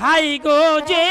high গো যে